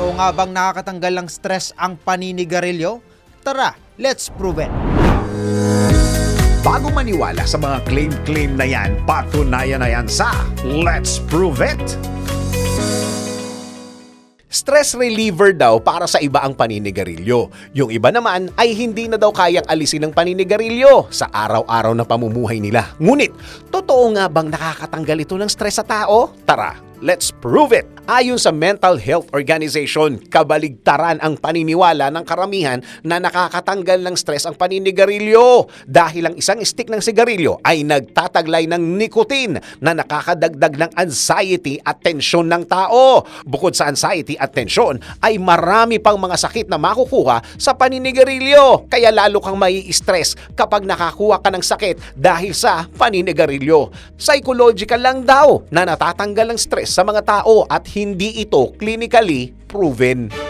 Totoo nga bang nakakatanggal ng stress ang paninigarilyo? Tara, let's prove it! Bago maniwala sa mga claim-claim na yan, patunayan na yan sa Let's Prove It! Stress reliever daw para sa iba ang paninigarilyo. Yung iba naman ay hindi na daw kayang alisin ng paninigarilyo sa araw-araw na pamumuhay nila. Ngunit, totoo nga bang nakakatanggal ito ng stress sa tao? Tara, let's prove it! Ayon sa Mental Health Organization, kabaligtaran ang paniniwala ng karamihan na nakakatanggal ng stress ang paninigarilyo dahil ang isang stick ng sigarilyo ay nagtataglay ng nicotine na nakakadagdag ng anxiety at tensyon ng tao. Bukod sa anxiety at tensyon, ay marami pang mga sakit na makukuha sa paninigarilyo. Kaya lalo kang mai stress kapag nakakuha ka ng sakit dahil sa paninigarilyo. Psychological lang daw na natatanggal ng stress sa mga tao at hindi ito clinically proven.